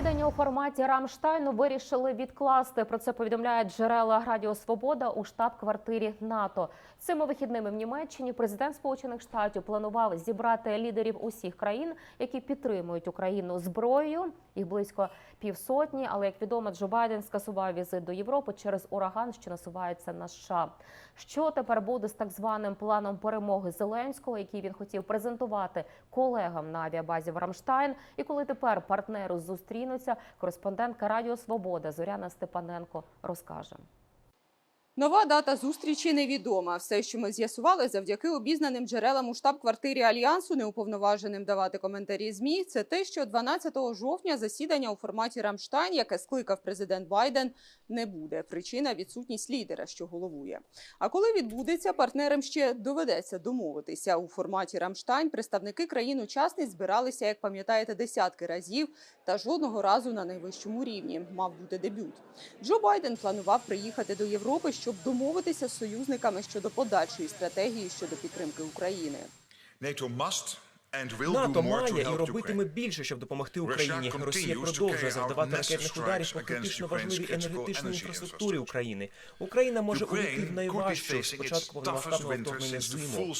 Засідання у форматі Рамштайну вирішили відкласти. Про це повідомляють джерела Радіо Свобода у штаб-квартирі НАТО. Цими вихідними в Німеччині президент Сполучених Штатів планував зібрати лідерів усіх країн, які підтримують Україну зброєю. Їх близько півсотні. Але як відомо, Джо Байден скасував візит до Європи через ураган, що насувається на США. Що тепер буде з так званим планом перемоги Зеленського, який він хотів презентувати колегам на авіабазі в Рамштайн, і коли тепер партнери зустрінуться, кореспондентка Радіо Свобода Зоряна Степаненко розкаже. Нова дата зустрічі невідома. Все, що ми з'ясували завдяки обізнаним джерелам у штаб-квартирі альянсу, неуповноваженим давати коментарі змі, це те, що 12 жовтня засідання у форматі Рамштайн, яке скликав президент Байден, не буде. Причина відсутність лідера, що головує. А коли відбудеться, партнерам ще доведеться домовитися у форматі Рамштайн. Представники країн-учасниць збиралися, як пам'ятаєте, десятки разів, та жодного разу на найвищому рівні мав бути дебют. Джо Байден планував приїхати до Європи, щоб домовитися з союзниками щодо подальшої стратегії щодо підтримки України. НАТО має і робитиме більше, щоб допомогти Україні. Росія продовжує завдавати ракетних ударів по критично важливій енергетичній інфраструктурі. України. Україна може увійти в найважчу спочатку повномасштабного вторгнення зиму.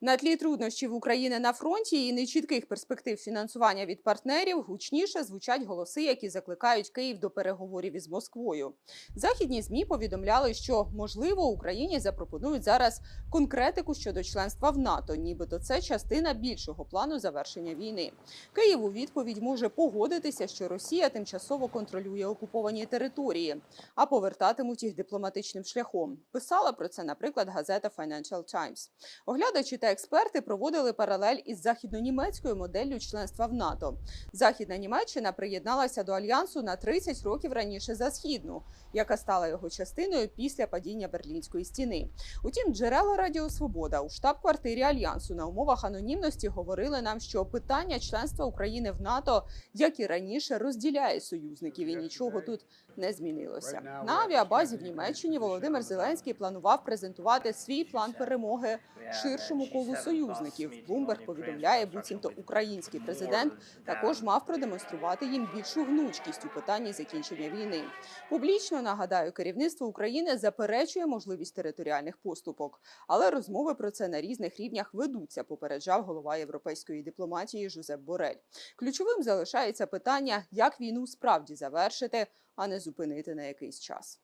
На тлі труднощів України на фронті і нечітких перспектив фінансування від партнерів гучніше звучать голоси, які закликають Київ до переговорів із Москвою. Західні змі повідомляли, що можливо Україні запропонують зараз конкретику щодо членства в НАТО, нібито це частина більшого плану завершення війни. Київ у відповідь може погодитися, що Росія тимчасово контролює окуповані території, а повертатимуть їх дипломатичним шляхом. Писала про це, наприклад, газета Financial Times. Оглядачі та експерти проводили паралель із західно-німецькою моделлю членства в НАТО. Західна Німеччина приєдналася до альянсу на 30 років раніше за східну, яка стала його частиною після падіння Берлінської стіни. Утім, джерела Радіо Свобода у штаб-квартирі альянсу на умовах анонімності говорили нам, що питання членства України в НАТО, як і раніше, розділяє союзників, і нічого тут не змінилося. На авіабазі в Німеччині Володимир Зеленський планував презентувати свій план перемоги ширшому колу союзників. Блумберг повідомляє, буцімто український президент також мав продемонструвати їм більшу гнучкість у питанні закінчення війни. Публічно нагадаю, керівництво України заперечує можливість територіальних поступок, але розмови про це на різних рівнях ведуться. Попереджав голова європейської дипломатії Жозеп Борель. Ключовим залишається питання, як війну справді завершити, а не зупинити на якийсь час.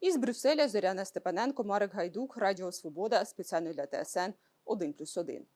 Із Брюсселя Зоряна Степаненко, Марик Гайдук, Радіо Свобода спеціально для ТСН 1+,1.